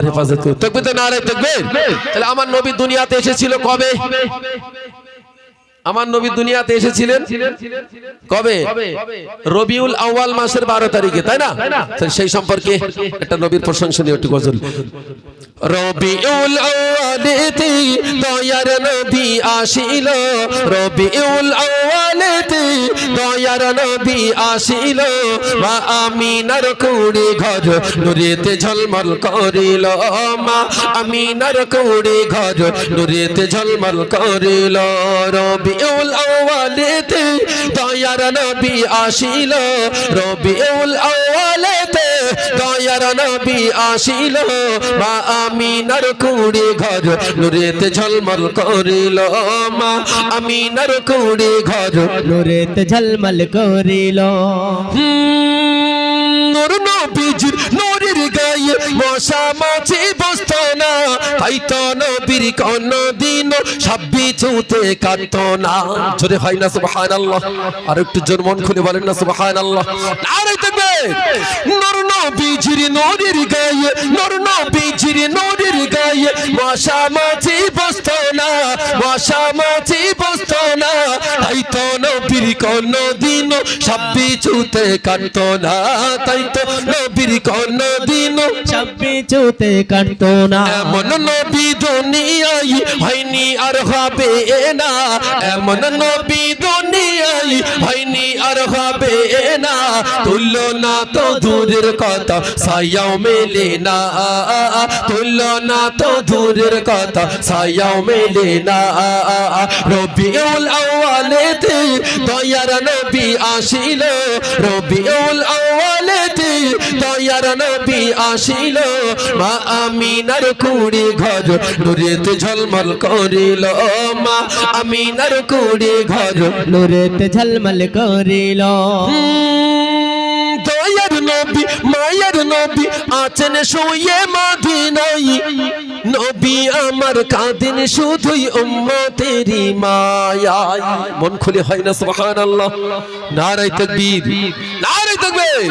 হেফাজত করুন তকবিতে তো নারে তকবির তাহলে আমার নবী দুনিয়াতে এসেছিল কবে? আমার নবী দুনিয়াতে এসেছিলেন কবে? রবিউল আউয়াল মাসের বারো তারিখে তাই না? সেই সম্পর্কে একটা নবীর প্রশংসনীয় একটু গজল। রবিউল আউয়ালেতে দয়ার নবী আসিল। রবিউল আউয়ালেতে দয়ার নবী আসিল। মা আমিনার কুড়ি ঘর নুরেতে ঝলমল করিল। মা আমিনার কুড়ি ঘর নুরেতে ঝলমল করিল। রবিউল আউয়ালেতে দয়ার নবী আসিল। রবিউল আউয়ালেতে দয়ার নবী আসিল। মা আমিনার কুড়ি ঘর নুরেতে ঝলমল করিল। মা আমিনার কুড়ি ঘর নুরেতে ঝলমল করিল। নূর নবীজির নূরের গায়ে মশা মাছি বসত না তাই তো নবীর কোন দিন সাব্বি ছুতে কাটত না। জোরে হয় না, সুবহানাল্লাহ। আর একটু জোর মন খুলে বলেন না, সুবহানাল্লাহ। নারে নর নূর নবীজির নদীর গায়ে, নূর নবীজির নদীর গায়ে, মশা মাছি বসত না, মশা নবীর কোন দিন সাব্বি কাটত না তাই তো নবীর কোন দিন সব কিছুতে কাটত না। এমন নবী দুনিয়ায় হয়নি আর হবে না এমন নবী দুনিয়ায় হয়নি আর হবে না। তুলনা তো দূরের কথা সায়াও মেলে না। তুলনা তো দূরের কথা সায়াও মেলে না। রবিউল আউয়ালেতে দয়ার নবী আসিল, রবিউল আউয়ালেতে দয়ার নবী আসিল। মা আমিনার কুড়ি ঘর নুরেতে ঝলমল করিল। মা আমিনার কুড়ি ঘর নুরেতে ঝলমল করিল। দয়ার নবী, মায়ের নবী আছেন শুয়ে নবী আমার কাঁদিন শুধুই মন খুলে হয় না, সুবহানাল্লাহ। নারাই তাকবীর। নারাই তাকবীর।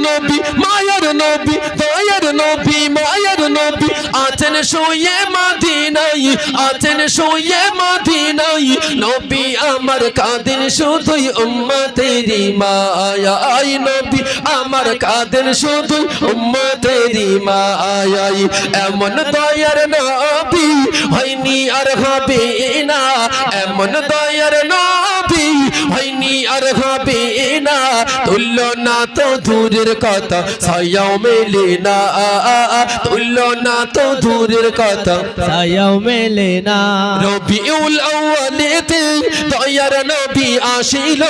নবী মায়ের নবী দয়ার নবী মায়ের নবী আছেন শুয়ে মাদিনাই আছেন শুয়ে মাদিনাই নবী আমার কাঁদিন শুধুই উম্মতেরি মায়াই নবী আমার কাঁদিন শুধুই উম্মতেরি মায়াই এমন দয়ার নবী হয়নি আর হবে না এমন দয়ার নবী হয়নি আর হবে তুল্য না তো দূরের কথা ছায়াও মেলে না। তুল্য না তো দূরের কথা ছায়াও মেলে না। রবিউল আউয়ালেতে দয়ার নবী আসিল।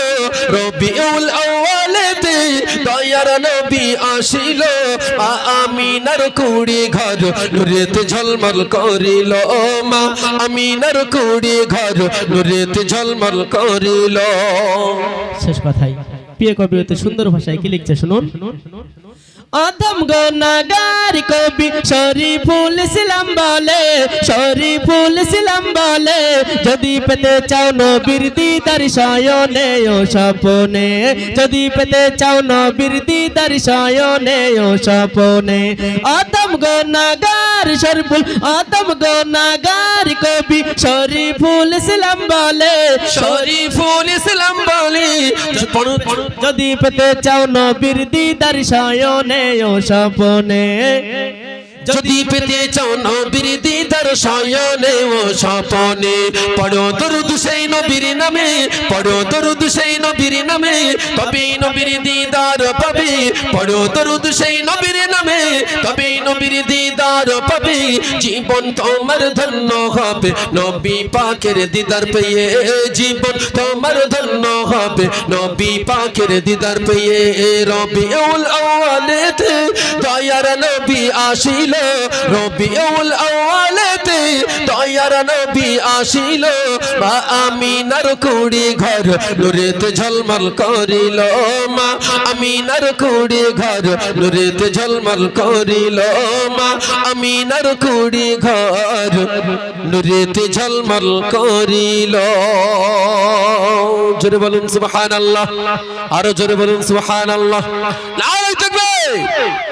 রবিউল আউয়ালেতে দয়ার নবী আসিল। মা আমিনার কুড়ি ঘর নুরেতে ঝলমল করিল। মা আমিনার কুড়ি ঘর নুরেতে ঝলমল করিল। শেষ কথাই। প্রিয় কবি, অতি সুন্দর ভাষায় কি লিখছে শুনুন? অদম গনাগার কবি শরীফুল ইসলাম বলে, শরীফুল ইসলাম বলে, যদি পেতে চাও নবীর দিদার শয়নে ও স্বপনে, যদি পেতে চাও নবীর দিদার শয়নে ও স্বপনে। অদম গনাগার শরীফুল অদম গনাগার কবি শরীফুল ইসলাম বলে, শরীফুল ইসলাম বলে যদি পেতে চাও নবীর দিদার শয়নে ও স্বপনে। যদি পেতে চাও নবীর দিদার শয়নে ও স্বপনে। পড়ো দরুদ সেই নবীর নামে, পড়ো দরুদ সেই নবীর নামে, তবে নবীর দিদার পাবে। পড়ো দরুদ সেই নবীর নামে, তবে নবীর দিদার পাবে। জীবন তোমার ধন্য হবে, নবী পাকের দিদার পেয়ে জীবন হবে নবী পাকের দিদার পেয়ে রবিউল আউয়ালেতে দয়ার নবী আসিল রবিউল আউয়ালেতে দয়ার নবী আসিল, মা আমিনার কুড়ি ঘর নুরেতে ঝলমল করিল, মা আমিনার কুড়ি ঘর নুরেতে ঝলমল করিল, মা আমিনার কুড়ি ঘর নুরেতে ঝলমল করিল। জোরে বলুন সুবহানাল্লাহ, আরও জোরে বলুন সুবহানাল্লাহ। নারায়ে তাকবীর।